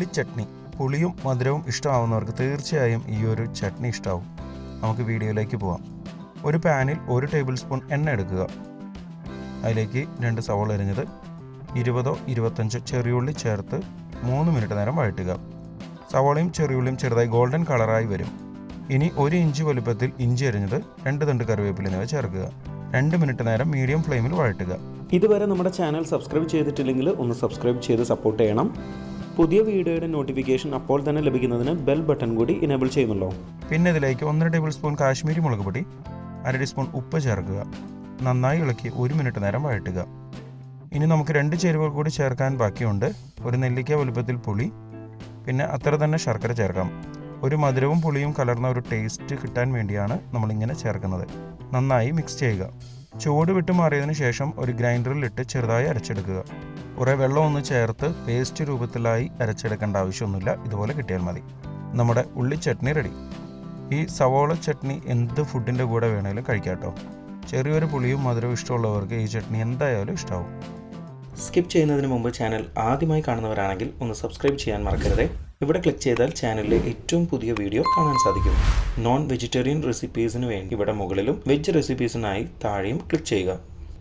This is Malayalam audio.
ഉള്ളി ചട്നി. പുളിയും മധുരവും ഇഷ്ടമാവുന്നവർക്ക് തീർച്ചയായും ഈ ഒരു ചട്നി ഇഷ്ടമാവും നമുക്ക് വീഡിയോയിലേക്ക് പോവാം. ഒരു പാനിൽ ഒരു ടേബിൾ സ്പൂൺ എണ്ണ എടുക്കുക. അതിലേക്ക് രണ്ട് സവോള എരിഞ്ഞത് ഇരുപതോ ഇരുപത്തഞ്ചോ ചെറിയുള്ളി ചേർത്ത് മൂന്ന് മിനിറ്റ് നേരം വഴറ്റുക. സവോളയും ചെറിയുള്ളിയും ചെറുതായി ഗോൾഡൻ കളറായി വരും. ഇനി ഒരു ഇഞ്ച് വലുപ്പത്തിൽ ഇഞ്ചി അരിഞ്ഞത് രണ്ട് തണ്ട് കറിവേപ്പില എന്നിവ ചേർക്കുക. രണ്ട് മിനിറ്റ് നേരം മീഡിയം ഫ്ലെയിമിൽ വഴറ്റുക. ഇതുവരെ നമ്മുടെ ചാനൽ സബ്സ്ക്രൈബ് ചെയ്തിട്ടില്ലെങ്കിൽ ഒന്ന് സബ്സ്ക്രൈബ് ചെയ്ത് സപ്പോർട്ട് ചെയ്യണം. പുതിയ വീഡിയോയുടെ നോട്ടിഫിക്കേഷൻ അപ്പോൾ തന്നെ ലഭിക്കുന്നതിന് ബെൽ ബട്ടൺ കൂടി ഇനേബിൾ ചെയ്യുന്നല്ലോ പിന്നെ ഇതിലേക്ക് ഒന്നര ടേബിൾ സ്പൂൺ കാശ്മീരി മുളക് പൊടി അര ടീസ്പൂൺ ഉപ്പ് ചേർക്കുക. നന്നായി ഇളക്കി ഒരു മിനിറ്റ് നേരം വഴറ്റുക. ഇനി നമുക്ക് രണ്ട് ചേരുവകൾ കൂടി ചേർക്കാൻ ബാക്കിയുണ്ട്. ഒരു നെല്ലിക്ക വലുപ്പത്തിൽ പുളി പിന്നെ അത്ര തന്നെ ശർക്കര ചേർക്കാം. ഒരു മധുരവും പുളിയും കലർന്ന ഒരു ടേസ്റ്റ് കിട്ടാൻ വേണ്ടിയാണ് നമ്മളിങ്ങനെ ചേർക്കുന്നത്. നന്നായി മിക്സ് ചെയ്യുക. ചൂട് വിട്ടു മാറിയതിന് ശേഷം ഒരു ഗ്രൈൻഡറിൽ ഇട്ട് ചെറുതായി അരച്ചെടുക്കുക. കുറേ വെള്ളം ഒന്ന് ചേർത്ത് പേസ്റ്റ് രൂപത്തിലായി അരച്ചെടുക്കേണ്ട ആവശ്യമൊന്നുമില്ല. ഇതുപോലെ കിട്ടിയാൽ മതി. നമ്മുടെ ഉള്ളി ചട്നി റെഡി ഈ സവോള ചട്നി എന്ത് ഫുഡിന്റെ കൂടെ വേണമെങ്കിലും കഴിക്കാം കേട്ടോ. ചെറിയൊരു പുളിയും മധുരവും ഇഷ്ടമുള്ളവർക്ക് ഈ ചട്നി എന്തായാലും ഇഷ്ടമാവും സ്കിപ്പ് ചെയ്യുന്നതിന് മുമ്പ് ചാനൽ ആദ്യമായി കാണുന്നവരാണെങ്കിൽ ഒന്ന് സബ്സ്ക്രൈബ് ചെയ്യാൻ മറക്കരുത്. ഇവിടെ ക്ലിക്ക് ചെയ്താൽ ചാനലിലെ ഏറ്റവും പുതിയ വീഡിയോ കാണാൻ സാധിക്കും. നോൺ വെജിറ്റേറിയൻ റെസിപ്പീസിന് വേണ്ടി ഇവിടെ മുകളിലും വെജ് റെസിപ്പീസിനായി താഴെയും ക്ലിക്ക് ചെയ്യുക.